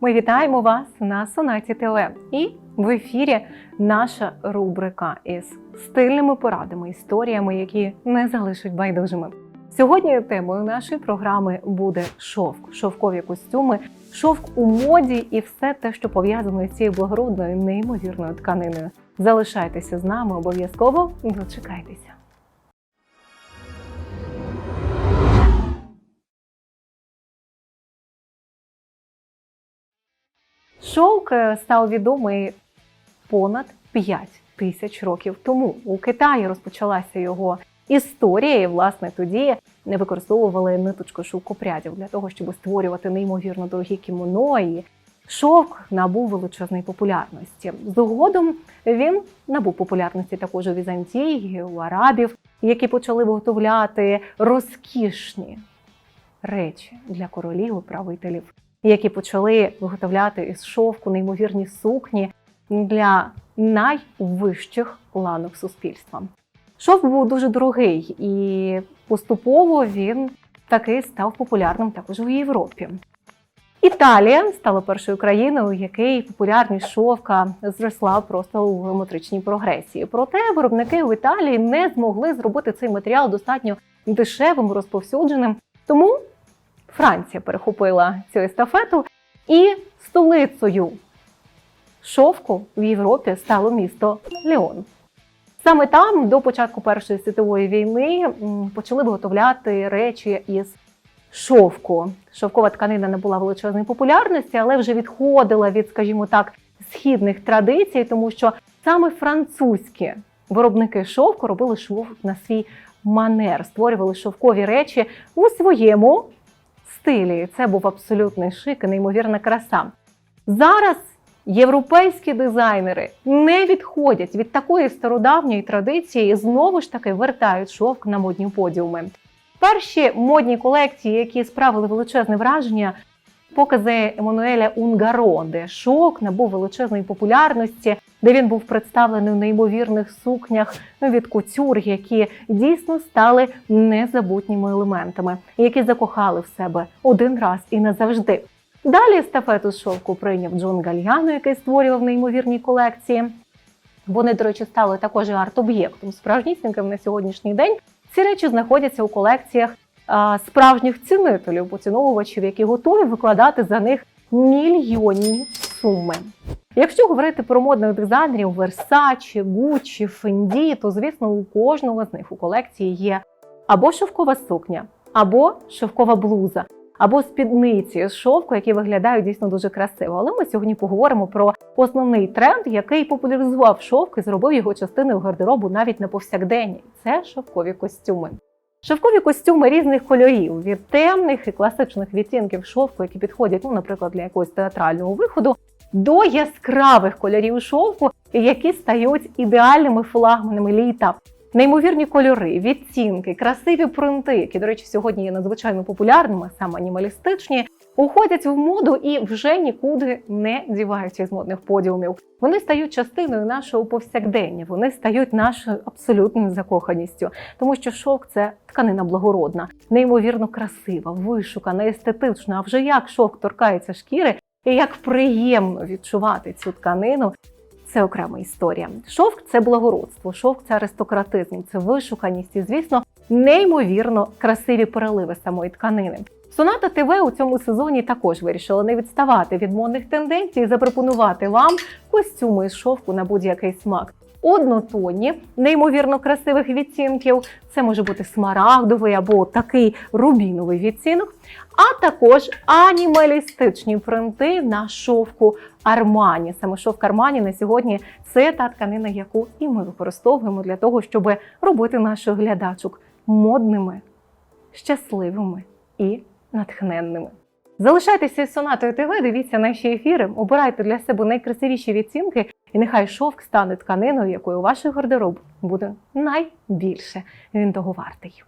Ми вітаємо вас на Сонаті ТВ. І в ефірі наша рубрика із стильними порадами, історіями, які не залишать байдужими. Сьогодні темою нашої програми буде шовк, шовкові костюми, шовк у моді і все те, що пов'язано з цією благородною неймовірною тканиною. Залишайтеся з нами, обов'язково дочекайтеся. Шовк е, став відомий понад 5 тисяч років тому. У Китаї розпочалася його історія, і власне тоді не використовували ниточку шовкопрядів для того, щоб створювати неймовірно дорогі кімоно. І шовк набув величезної популярності. Згодом він набув популярності також у Візантії, у арабів, які почали виготовляти розкішні речі для королів і правителів які почали виготовляти із шовку неймовірні сукні для найвищих ланок суспільства. Шовк був дуже дорогий, і поступово він таки став популярним також у Європі. Італія стала першою країною, у якій популярність шовка зросла просто у геометричній прогресії. Проте виробники в Італії не змогли зробити цей матеріал достатньо дешевим, розповсюдженим. Тому Франція перехопила цю естафету, і столицею шовку в Європі стало місто Ліон. Саме там до початку Першої світової війни почали виготовляти речі із шовку. Шовкова тканина не була величезної популярності, але вже відходила від, скажімо так, східних традицій, тому що саме французькі виробники шовку робили шовк на свій манер, створювали шовкові речі у своєму стилі. Це був абсолютний шик і неймовірна краса. Зараз європейські дизайнери не відходять від такої стародавньої традиції і знову ж таки вертають шовк на модні подіуми. Перші модні колекції, які справили величезне враження, покази Еммануеля Унгаро, де шовк набув величезної популярності, де він був представлений в неймовірних сукнях від кутюр, які дійсно стали незабутніми елементами, які закохали в себе один раз і назавжди. Далі естафету з шовку прийняв Джон Гальяно, який створював неймовірні колекції. Вони, до речі, стали також арт-об'єктом справжнісіньким на сьогоднішній день. Ці речі знаходяться у колекціях справжніх цінителів, поціновувачів, які готові викладати за них мільйонні суми. Якщо говорити про модних дизайнерів Versace, Gucci, Fendi, то звісно у кожного з них у колекції є або шовкова сукня, або шовкова блуза, або спідниці з шовку, які виглядають дійсно дуже красиво. Але ми сьогодні поговоримо про основний тренд, який популяризував шовк і зробив його частиною гардеробу навіть на повсякденні. Це шовкові костюми. Шовкові костюми різних кольорів від темних і класичних відтінків шовку, які підходять, ну, наприклад, для якогось театрального виходу, до яскравих кольорів шовку, які стають ідеальними флагманами літа. Неймовірні кольори, відтінки, красиві принти, які, до речі, сьогодні є надзвичайно популярними, саме анімалістичні, уходять в моду і вже нікуди не діваються з модних подіумів. Вони стають частиною нашого повсякдення, вони стають нашою абсолютною закоханістю, тому що шовк це тканина благородна, неймовірно красива, вишукана, естетична. А вже як шовк торкається шкіри, і як приємно відчувати цю тканину. Це окрема історія. Шовк це благородство, шовк це аристократизм, це вишуканість і, звісно, неймовірно красиві переливи самої тканини. Соната ТВ у цьому сезоні також вирішила не відставати від модних тенденцій і запропонувати вам костюми з шовку на будь-який смак. Однотонні, неймовірно красивих відцінків. Це може бути смарагдовий або такий рубіновий відцінок, а також анімалістичні принти на шовку Армані. Саме шовк Армані на сьогодні це та тканина, яку і ми використовуємо для того, щоб робити наших глядачок модними, щасливими і натхненними. Залишайтеся із Сонатою ТВ, дивіться наші ефіри, обирайте для себе найкрасивіші відцінки, і нехай шовк стане тканиною, якою ваших гардероб буде найбільше. Він того вартий.